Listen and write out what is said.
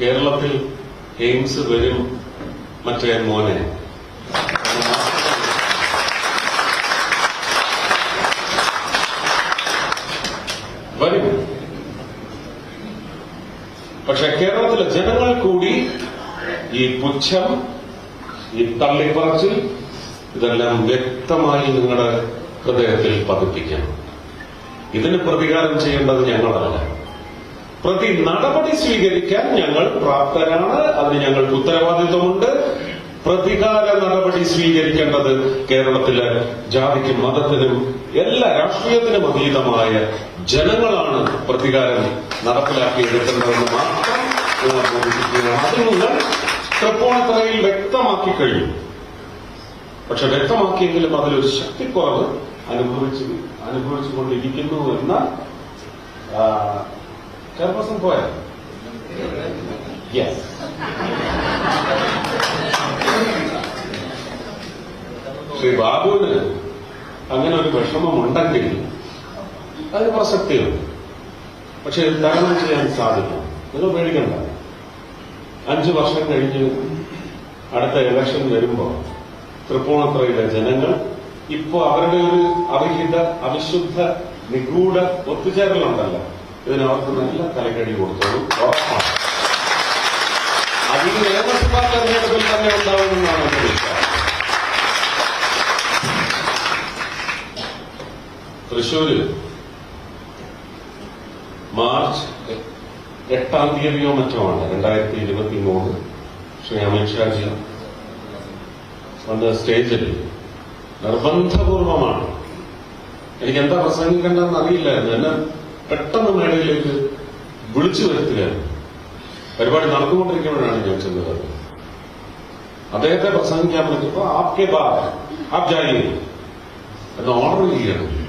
കേരളത്തിൽ എയിംസ് വരും മറ്റേ മോനെ. വരും. പക്ഷെ കേരളത്തിലെ ജനങ്ങൾ കൂടി ഈ പുച്ഛം ഈ തള്ളിപ്പറച്ചിൽ ഇതെല്ലാം വ്യക്തമായി നിങ്ങളുടെ ഹൃദയത്തിൽ പതിപ്പിക്കണം. ഇതിന് പ്രതികാരം ചെയ്യേണ്ടത് ഞങ്ങളല്ല. പ്രതി നടപടി സ്വീകരിക്കാൻ ഞങ്ങൾ പ്രാപ്തരാണ്. അതിന് ഞങ്ങൾക്ക് ഉത്തരവാദിത്വമുണ്ട്. പ്രതികാര നടപടി സ്വീകരിക്കേണ്ടത് കേരളത്തിലെ ജാതിക്കും മതത്തിനും എല്ലാ രാഷ്ട്രീയത്തിനും അതീതമായ ജനങ്ങളാണ് പ്രതികാരം നടപ്പിലാക്കിയെടുക്കേണ്ടതെന്ന് മാത്രം അത് നിങ്ങൾ തൃപ്പൂണിത്തറയിൽ വ്യക്തമാക്കി കഴിഞ്ഞു. പക്ഷെ വ്യക്തമാക്കിയെങ്കിലും അതിലൊരു ശക്തിക്കുറവ് അനുഭവിച്ചു അനുഭവിച്ചുകൊണ്ടിരിക്കുന്നു എന്ന ചെയർപേഴ്സൺ പോയ യെസ് ശ്രീ ബാബുവിന് അങ്ങനെ ഒരു വിഷമമുണ്ടെങ്കിൽ അതിന് പ്രസക്തിയുണ്ട്. പക്ഷെ തരണം ചെയ്യാൻ സാധിക്കും. നിങ്ങൾ പേടിക്കണ്ട. അഞ്ചു വർഷം കഴിഞ്ഞ് അടുത്ത ഇലക്ഷൻ വരുമ്പോൾ തൃപ്പൂണിത്തുറയിലെ ജനങ്ങൾ ഇപ്പോ അവരുടെ ഒരു അവിഹിത അവിശുദ്ധ നിഗൂഢ ഒത്തുചേരലുണ്ടല്ലോ. ഇതിന് നല്ല തലക്കടി കൊടുത്തോളൂ ഉറപ്പാണ്. അതിന് നിയമസഭാ തെരഞ്ഞെടുപ്പിൽ തന്നെ ഉണ്ടാവുമെന്നാണ് വിശ്വാസം. മാർച്ച് എട്ടാം തീയതിയോ മറ്റോ ആണ്. രണ്ടായിരത്തി ഇരുപത്തി മൂന്ന് ശ്രീ അമിത്ഷാജി വന്ന സ്റ്റേജിൽ നിർബന്ധപൂർവമാണ്. എനിക്ക് എന്താ പ്രസംഗിക്കേണ്ടതെന്ന് അറിയില്ലായിരുന്നു. എന്നെ പെട്ടെന്ന് മേളയിലേക്ക് വിളിച്ചു വരുത്തുകയാണ്. പരിപാടി നടന്നുകൊണ്ടിരിക്കുമ്പോഴാണ് ഞാൻ ചെന്നത്. അദ്ദേഹത്തെ പ്രസംഗിക്കാൻ പറ്റിയപ്പോ ആപ്കെ ബാ ആപ് ജായി എന്ന് ഓർഡർ ചെയ്യണം